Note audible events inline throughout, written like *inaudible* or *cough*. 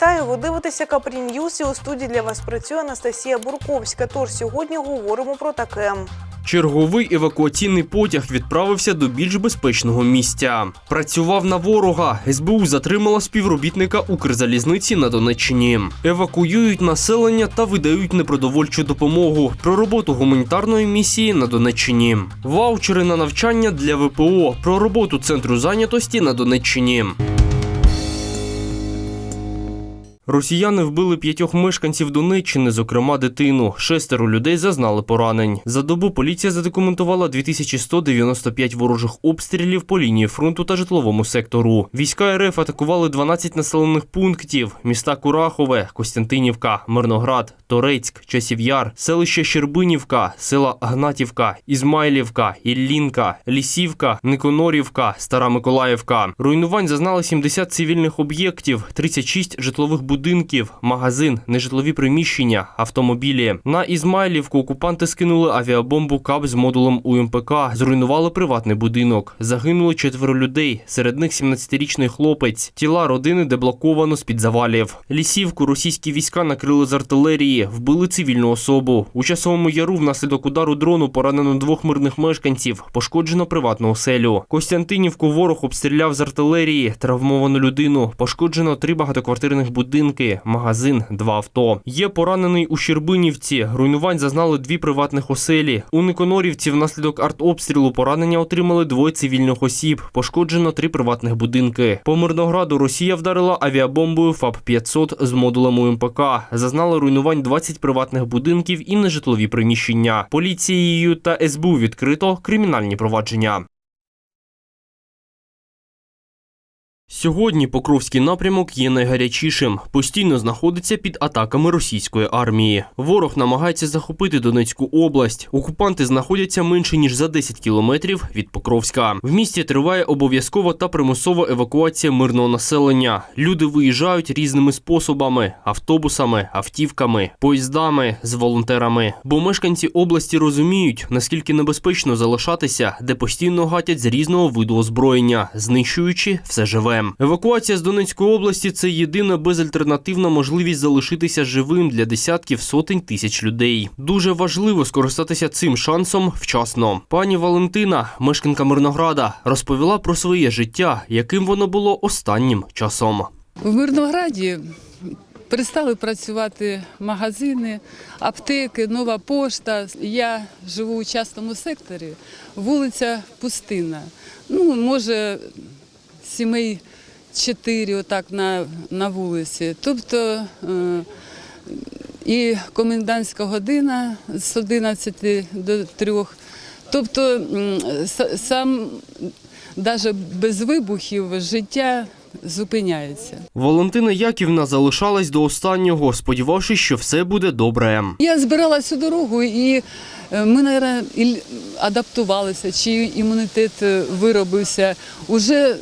Вітаю! Ви дивитеся Капрі Ньюс і у студії для вас працює Анастасія Бурковська. Тож сьогодні говоримо про таке. Черговий евакуаційний потяг відправився до більш безпечного місця. Працював на ворога. СБУ затримала співробітника Укрзалізниці на Донеччині. Евакуюють населення та видають непродовольчу допомогу про роботу гуманітарної місії на Донеччині. Ваучери на навчання для ВПО про роботу центру зайнятості на Донеччині. Росіяни вбили п'ятьох мешканців Донеччини, зокрема дитину. Шестеро людей зазнали поранень. За добу поліція задокументувала 2195 ворожих обстрілів по лінії фронту та житловому сектору. Війська РФ атакували 12 населених пунктів: міста Курахове, Костянтинівка, Мирноград, Торецьк, Часів'яр, селище Щербинівка, села Гнатівка, Ізмайлівка, Іллінка, Лісівка, Никонорівка, Стара Миколаївка. Руйнувань зазнали 70 цивільних об'єктів, 36 житлових будинків, магазин, нежитлові приміщення, автомобілі. На Ізмайлівку окупанти скинули авіабомбу КАП з модулем УМПК, зруйнували приватний будинок. Загинули четверо людей. Серед них 17-річний хлопець. Тіла родини деблоковано з-під завалів. Лісівку російські війська накрили з артилерії, вбили цивільну особу. У часовому яру внаслідок удару дрону поранено двох мирних мешканців, пошкоджено приватну оселю. Костянтинівку ворог обстріляв з артилерії, травмовану людину, пошкоджено три багатоквартирних будинки, магазин, два авто. Є поранений у Щербинівці. Руйнувань зазнали дві приватних оселі. У Никонорівці внаслідок артобстрілу поранення отримали двоє цивільних осіб. Пошкоджено три приватних будинки. По Мирнограду Росія вдарила авіабомбою ФАП-500 з модулем УМПК. Зазнали руйнувань 20 приватних будинків і нежитлові приміщення. Поліцією та СБУ відкрито кримінальні провадження. Сьогодні Покровський напрямок є найгарячішим. Постійно знаходиться під атаками російської армії. Ворог намагається захопити Донецьку область. Окупанти знаходяться менше ніж за 10 кілометрів від Покровська. В місті триває обов'язкова та примусова евакуація мирного населення. Люди виїжджають різними способами: автобусами, автівками, поїздами з волонтерами. Бо мешканці області розуміють, наскільки небезпечно залишатися, де постійно гатять з різного виду озброєння, знищуючи все живе. Евакуація з Донецької області це єдина безальтернативна можливість залишитися живим для десятків сотень тисяч людей. Дуже важливо скористатися цим шансом вчасно. Пані Валентина, мешканка Мирнограда, розповіла про своє життя, яким воно було останнім часом. В Мирнограді перестали працювати магазини, аптеки, нова пошта. Я живу у частному секторі, вулиця Пустинна. Ну, може, сімей чотири отак на, на вулиці. Тобто е, і комендантська година з 11 до 3. Тобто сам навіть без вибухів життя зупиняється. Валентина Яківна залишалась до останнього, сподівавшись, що все буде добре. Я збирала цю дорогу і е, ми, мабуть, адаптувалися, чи імунітет е, виробився. Уже,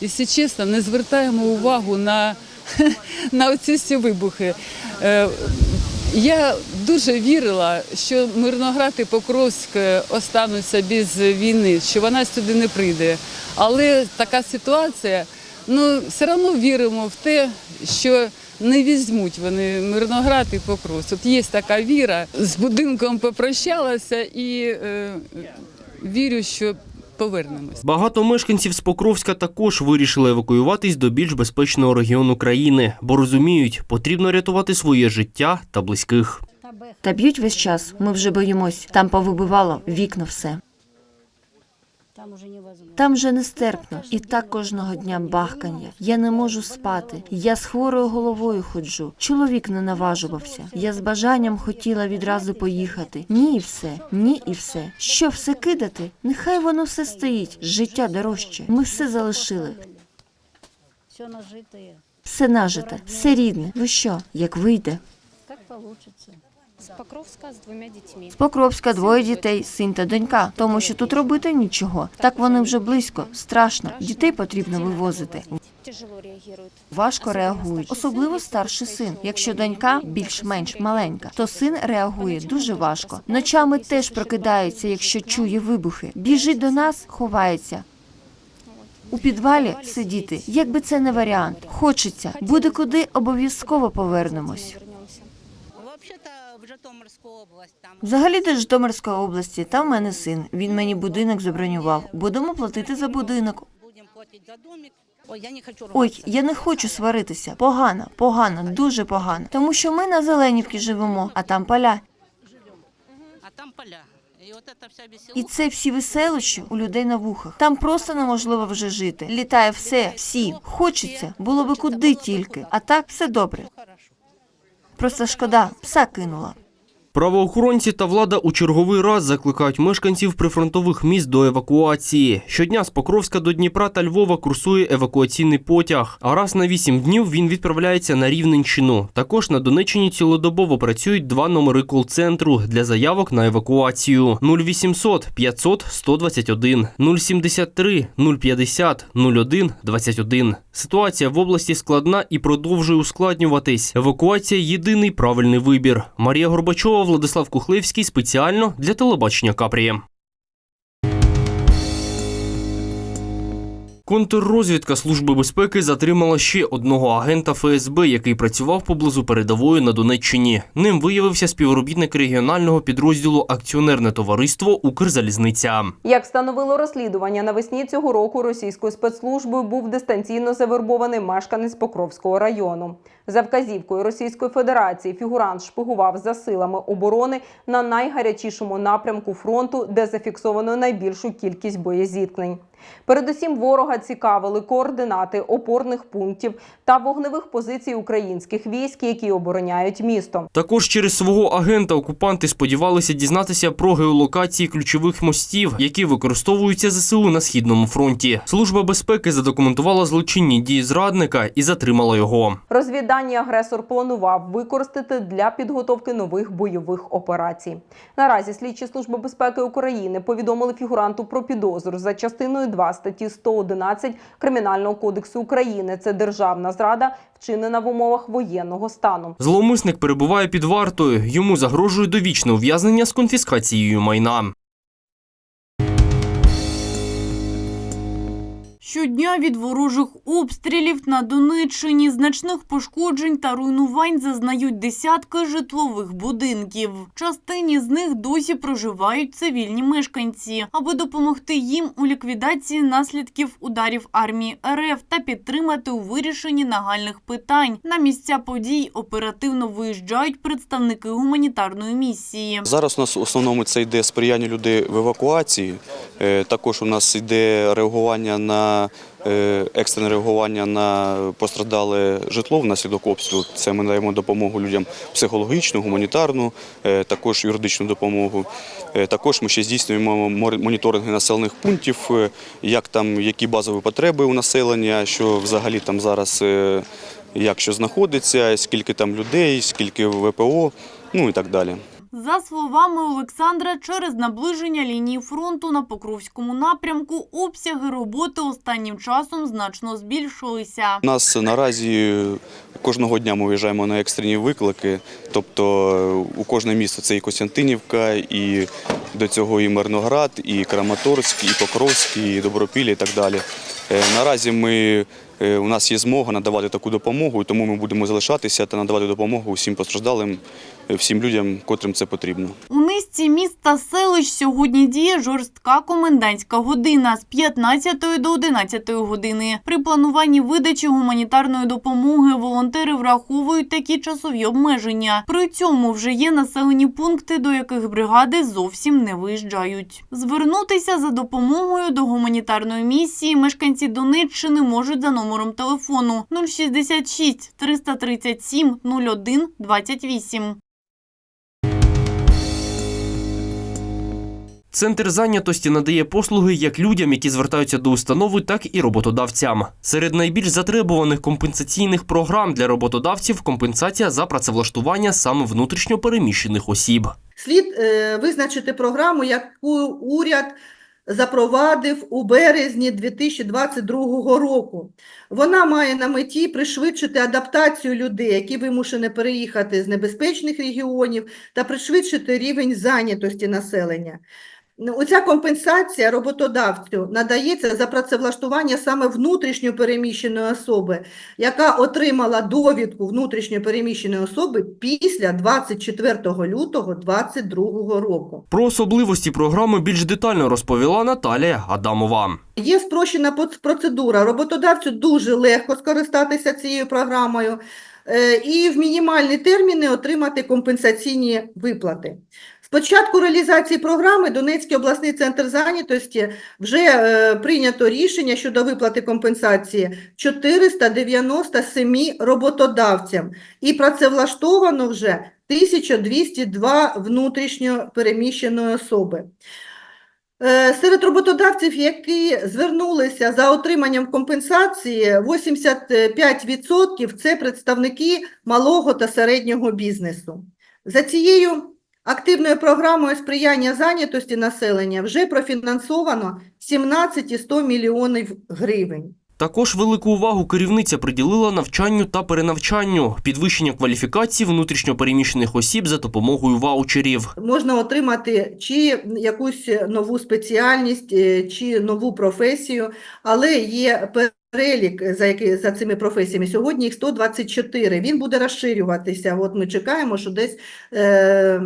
якщо чесно, не звертаємо увагу на, *laughs* на оці всі вибухи. Е, Я дуже вірила, що Мирноград і Покровськ е, остануться без війни, що вона сюди не прийде. Але така ситуація, ну все одно віримо в те, що не візьмуть вони Мирноград і Покровськ. От є така віра. З будинком попрощалася і е, вірю, що повернемось. Багато мешканців з Покровська також вирішили евакуюватись до більш безпечного регіону країни, бо розуміють, потрібно рятувати своє життя та близьких. Та б'ють весь час. Ми вже боїмось. Там повибивало вікна все. Там вже нестерпно. І так кожного дня бахкання. Я не можу спати. Я з хворою головою ходжу. Чоловік не наважувався. Я з бажанням хотіла відразу поїхати. Ні, і все, ні, і все. Що все кидати? Нехай воно все стоїть. Життя дорожче. Ми все залишили. Все нажитое. Все нажите, все рідне. Ви що, як вийде? Как получится. З Покровська з двома дітьми. З Покровська двоє дітей, син та донька. Тому що тут робити нічого. Так вони вже близько, страшно. Дітей потрібно вивозити. Важко реагують, особливо старший син. Якщо донька більш-менш маленька, то син реагує дуже важко. Ночами теж прокидається, якщо чує вибухи. Біжить до нас, ховається. У підвалі сидіти, якби це не варіант. Хочеться, буде куди, обов'язково повернемось. Житомирську область там. Взагалі до Житомирської області, там в мене син. Він мені будинок забронював. Будемо платити за будинок. Будемо платити за домик. Ой, я не хочу Ой, я не хочу сваритися. Погано, погано, дуже погано. Тому що ми на Зеленівці живемо, а там поля. А там поля. І це всі веселощі у людей на вухах. Там просто неможливо вже жити. Літає все, всі. Хочеться, було би куди тільки. А так все добре. Просто шкода, пса кинула. Правоохоронці та влада у черговий раз закликають мешканців прифронтових міст до евакуації. Щодня з Покровська до Дніпра та Львова курсує евакуаційний потяг. А раз на вісім днів він відправляється на Рівненщину. Також на Донеччині цілодобово працюють два номери кол-центру для заявок на евакуацію: 0800 500 121, 073 050 01 21. Ситуація в області складна і продовжує ускладнюватись. Евакуація єдиний правильний вибір. Марія Горбачова, Владислав Кухлевський спеціально для телебачення Капрі. Контррозвідка Служби безпеки затримала ще одного агента ФСБ, який працював поблизу передової на Донеччині. Ним виявився співробітник регіонального підрозділу Акціонерне товариство Укрзалізниця. Як встановило розслідування, навесні цього року російською спецслужбою був дистанційно завербований мешканець Покровського району. За вказівкою Російської Федерації фігурант шпигував за силами оборони на найгарячішому напрямку фронту, де зафіксовано найбільшу кількість боєзіткнень. Передусім ворога цікавили координати опорних пунктів та вогневих позицій українських військ, які обороняють місто. Також через свого агента окупанти сподівалися дізнатися про геолокації ключових мостів, які використовуються ЗСУ на східному фронті. Служба безпеки задокументувала злочинні дії зрадника і затримала його. Розвіддані агресор планував використати для підготовки нових бойових операцій. Наразі слідчі служби безпеки України повідомили фігуранту про підозру за частиною 2 статті 111 Кримінального кодексу України. Це державна зрада, вчинена в умовах воєнного стану. Зловмисник перебуває під вартою. Йому загрожує довічне ув'язнення з конфіскацією майна. Щодня від ворожих обстрілів на Донеччині значних пошкоджень та руйнувань зазнають десятки житлових будинків. Частині з них досі проживають цивільні мешканці, аби допомогти їм у ліквідації наслідків ударів армії РФ та підтримати у вирішенні нагальних питань. На місця подій оперативно виїжджають представники гуманітарної місії. Зараз у нас в основному це йде сприяння людей в евакуації. Е, Також у нас йде реагування на е, екстрене реагування на постраждале житло внаслідок обстрілу. Це ми даємо допомогу людям психологічну, гуманітарну, е, також юридичну допомогу. Е, Також ми ще здійснюємо моніторинги населених пунктів, як там які базові потреби у населення, що взагалі там зараз як що знаходиться, скільки там людей, скільки ВПО, ну і так далі. За словами Олександра, через наближення лінії фронту на Покровському напрямку обсяги роботи останнім часом значно збільшилися. У нас наразі кожного дня ми виїжджаємо на екстрені виклики. Тобто у кожне місто це і Костянтинівка, і до цього і Мирноград, і Краматорськ, і Покровськ, і Добропілля і так далі. Е, Наразі ми, у нас є змога надавати таку допомогу, тому ми будемо залишатися та надавати допомогу всім постраждалим, е, всім людям, котрим це потрібно. У низці міст та селищ сьогодні діє жорстка комендантська година з 15 до 11 години. При плануванні видачі гуманітарної допомоги волонтери враховують такі часові обмеження. При цьому вже є населені пункти, до яких бригади зовсім не виїжджають. Звернутися за допомогою до гуманітарної місії мешканці Донеччини можуть за номером телефону 066 337 01 28. Центр зайнятості надає послуги як людям, які звертаються до установи, так і роботодавцям. Серед найбільш затребуваних компенсаційних програм для роботодавців компенсація за працевлаштування саме внутрішньо переміщених осіб. Слід е, визначити програму, яку уряд запровадив у березні 2022 року. Вона має на меті пришвидшити адаптацію людей, які вимушені переїхати з небезпечних регіонів, та пришвидшити рівень зайнятості населення. Оця компенсація роботодавцю надається за працевлаштування саме внутрішньо переміщеної особи, яка отримала довідку внутрішньо переміщеної особи після 24 лютого 2022 року. Про особливості програми більш детально розповіла Наталія Адамова. Є спрощена процедура. Роботодавцю дуже легко скористатися цією програмою е, і в мінімальні терміни отримати компенсаційні виплати. З початку реалізації програми Донецький обласний центр зайнятості вже е, прийнято рішення щодо виплати компенсації 497 роботодавцям і працевлаштовано вже 1202 внутрішньо переміщеної особи. Е, Серед роботодавців, які звернулися за отриманням компенсації, 85% – це представники малого та середнього бізнесу. За цією активною програмою сприяння зайнятості населення вже профінансовано 17,100 мільйонів гривень. Також велику увагу керівниця приділила навчанню та перенавчанню, підвищення кваліфікації внутрішньопереміщених осіб за допомогою ваучерів. Можна отримати чи якусь нову спеціальність, е, чи нову професію, але є перелік за, які, за цими професіями. Сьогодні їх 124. Він буде розширюватися. От ми чекаємо, що десь е, е,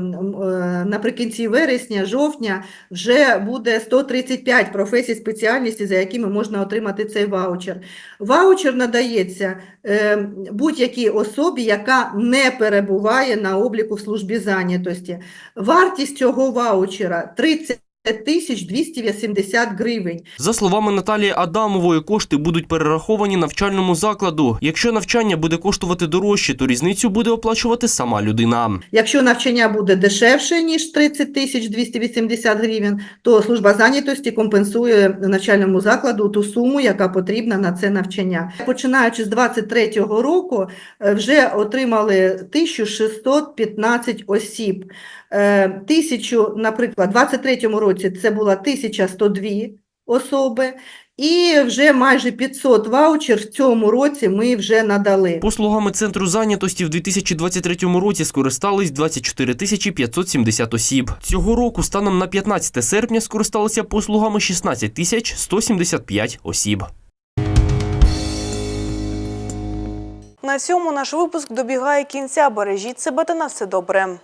наприкінці вересня, жовтня вже буде 135 професій спеціальності, за якими можна отримати цей ваучер. Ваучер надається е, будь-якій особі, яка не перебуває на обліку в службі зайнятості. Вартість цього ваучера 30 тисяч 280 гривень. За словами Наталії Адамової, кошти будуть перераховані навчальному закладу. Якщо навчання буде коштувати дорожче, то різницю буде оплачувати сама людина. Якщо навчання буде дешевше, ніж 30 тисяч 280 гривень, то служба зайнятості компенсує навчальному закладу ту суму, яка потрібна на це навчання. Починаючи з 2023 року, е, вже отримали 1615 осіб. Е, Тисячу, наприклад, у 2023 році це було 1102 особи, і вже майже 500 ваучер в цьому році ми вже надали. Послугами центру зайнятості в 2023 році скористались 24 тисячі 570 осіб. Цього року станом на 15 серпня скористалися послугами 16 тисяч 175 осіб. На цьому наш випуск добігає кінця. Бережіть себе та на все добре.